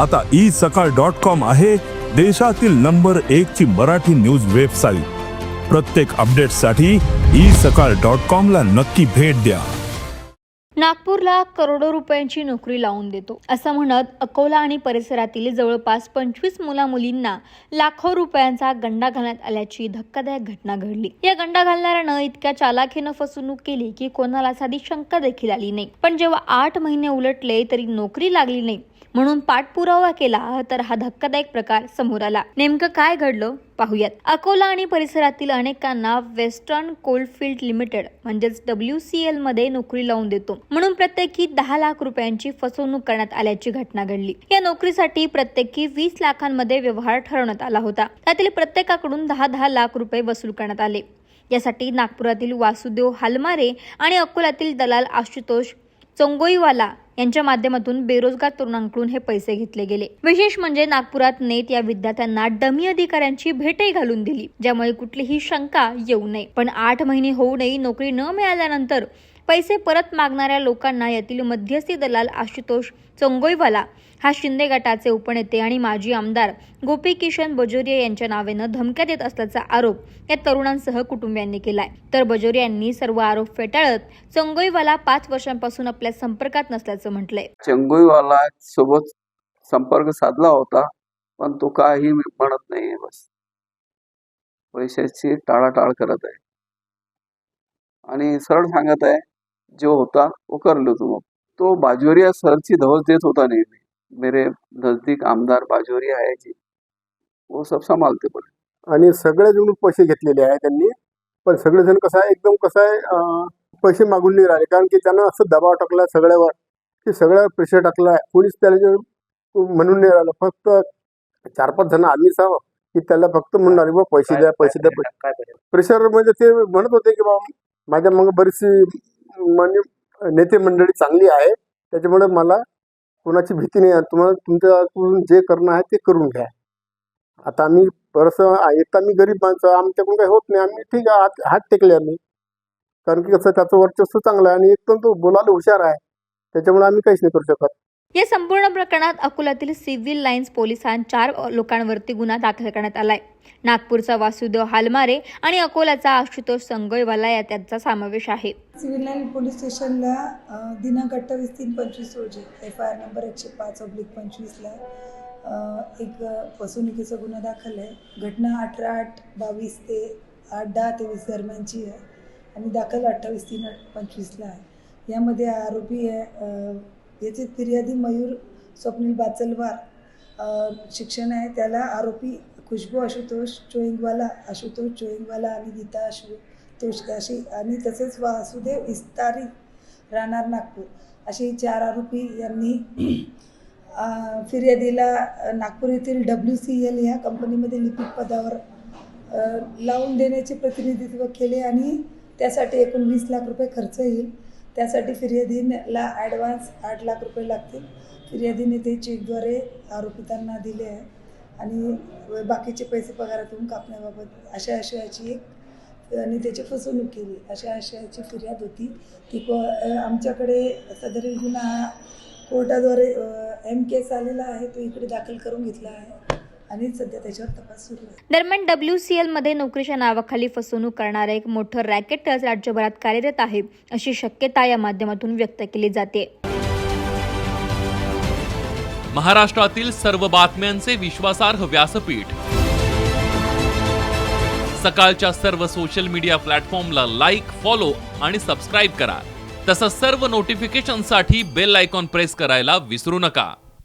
आता ई सकाळ dot com आहे देशातील नंबर एक ची मराठी न्यूज वेबसाईट. प्रत्येक अपडेटसाठी ई सकाळ डॉट कॉम ला नक्की भेट द्या. नागपूरला करोडो रुपयांची नोकरी लावून देतो असं म्हणत अकोला आणि परिसरातील जवळपास पंचवीस मुला मुलींना लाखो रुपयांचा गंडा घालण्यात आल्याची धक्कादायक घटना घडली. या गंडा घालणाऱ्यानं इतक्या चालाखीनं फसवणूक केली की कोणाला साधी शंका देखील आली नाही. पण जेव्हा आठ महिने उलटले तरी नोकरी लागली नाही. म्हणून पाठपुरावा केला तर हा धक्कादायक प्रकार समोर आला. नेमकं काय घडलं पाहूयात. अकोला आणि परिसरातील अनेकांना वेस्टर्न कोलफिल्ड लिमिटेड म्हणजेच डब्ल्यू सी एलमध्ये नोकरी लावून देतो. म्हणून प्रत्येकी दहा लाख रुपयांची फसवणूक करण्यात आल्याची घटना घडली. या नोकरीसाठी प्रत्येकी वीस लाखांमध्ये व्यवहार ठरवण्यात आला होता. त्यातील प्रत्येकाकडून दहा दहा लाख रुपये वसूल करण्यात आले. यासाठी नागपुरातील वासुदेव हालमारे आणि अकोल्यातील दलाल आशुतोष चोंगोईवाला यांच्या माध्यमातून बेरोजगार तरुणांकडून हे पैसे घेतले गेले. विशेष म्हणजे नागपुरात नेत या विद्यार्थ्यांना डमी अधिकाऱ्यांची भेटही घालून दिली ज्यामुळे कुठलीही शंका येऊ नये. पण आठ महिने होऊनही नोकरी न मिळाल्यानंतर पैसे परत मागणाऱ्या लोकांना यातील मध्यस्थी दलाल आशुतोष चंगोईवाला हा शिंदे गटाचे उपनेते आणि माजी आमदार गोपी किशन बजोरिया यांच्या नावेनं धमक्या देत असल्याचा आरोप या तरुणांसह कुटुंबियांनी केलाय. तर बजोरिया यांनी सर्व आरोप फेटाळत चंगोईवाला पाच वर्षांपासून आपल्या संपर्कात नसल्याचं म्हटलंय. चंगोईवाला सोबत संपर्क साधला होता पण तो काही म्हणत नाही बस. पैशाची टाळाटाळ करत आहे. आणि सरळ सांगत आहे जो होता वो कर लो तुम तो बाजोरिया सरची धवल देत होता नेहमी मेरे नजदीक आमदार बाजोरिया आहे जी वो सब संभालते पण आणि सगळ्याजण पैसे घेतलेले आहे त्यांनी पण सगळेजण कसं आहे एकदम कसं आहे पैसे मागून नाही राहिले. कारण की त्यांना असं दबाव टाकला सगळ्यावर की सगळ्या प्रेशर टाकला कोणीच त्याला म्हणून नाही राहिलं. फक्त चार पाच जण आम्ही साव की त्याला फक्त म्हणणार बा पैसे द्या पैसे द्या पैसे प्रेशर म्हणजे ते म्हणत होते की बा माझ्या मग बरीचशी मान्य नेते मंडळी चांगली आहे. त्याच्यामुळे मला कोणाची भीती नाही तुम्हाला तुमच्याकडून जे करणं आहे ते करून घ्या. आता आम्ही बरंचसं एक तर आम्ही गरीब माणसं आमच्याकडून काही होत नाही. आम्ही ठीक आहे हात हात टेकले आम्ही. कारण की कसं त्याचं वर्चस्व चांगलं आहे आणि एकदम तो बोलायला हुशार आहे. त्याच्यामुळे आम्ही काहीच नाही करू शकत. या संपूर्ण प्रकरणात अकोल्यातील सिव्हिल लाईन्स पोलिसांत चार लोकांवरती गुन्हा दाखल करण्यात आलाय. नागपूरचा वासुदेव हालमारे आणि अकोल्याचा आशुतोष संगोईवाला या त्यांचा समावेश आहे. सिव्हिल लाईन पोलीस स्टेशनला दिनांक अठ्ठावीस तीन पंचवीस रोजी एफ आय आर नंबर एकशे पाच ऑब्लिक पंचवीसला एक फसवणुकीचा गुन्हा दाखल आहे. घटना अठरा आठ बावीस ते आठ दहा तेवीस दरम्यानची आहे आणि दाखल अठ्ठावीस तीन पंचवीसला आहे. यामध्ये आरोपी आहे याचे फिर्यादी मयूर स्वप्नील बाचलवार शिक्षण आहे. त्याला आरोपी खुशबू आशुतोष चोईंगवाला आशुतोष चोईंगवाला आणि गीता आशुतोष काशी आणि तसेच वासुदेव इस्तारी राहणार नागपूर. असे चार आरोपी यांनी फिर्यादीला नागपूर येथील डब्ल्यू सी एल ह्या कंपनीमध्ये लिपिक पदावर लावून देण्याचे प्रतिनिधित्व केले आणि त्यासाठी एकूण वीस लाख रुपये खर्च येईल. त्यासाठी फिर्यादीला ॲडव्हान्स आठ लाख रुपये लागतील. फिर्यादीने ते चेकद्वारे आरोपितांना दिले आहे. आणि बाकीचे पैसे पगारातून कापण्याबाबत अशा आशयाची एक आणि त्याची फसवणूक केली. अशा आशयाची फिर्याद होती ती को आमच्याकडे सदरील गुन्हा कोर्टाद्वारे एम केस आलेला आहे. तो इकडे दाखल करून घेतला आहे. आणि सध्या त्याच्यावर तपास सुरू आहे. दरम्यान डब्ल्यू सी एलमध्ये नोकरीच्या नावाखाली फसवणूक करणारं एक मोठं रॅकेटच राज्यभरात कार्यरत आहे अशी शक्यता या माध्यमातून व्यक्त केली जाते. महाराष्ट्रातील सर्व बातम्यांचे विश्वासार्ह व्यासपीठ. सकाळच्या सर्व सोशल मीडिया प्लॅटफॉर्मला लाईक फॉलो आणि सबस्क्राईब करा. तसंच सर्व नोटिफिकेशनसाठी बेल आयकॉन प्रेस करायला विसरू नका.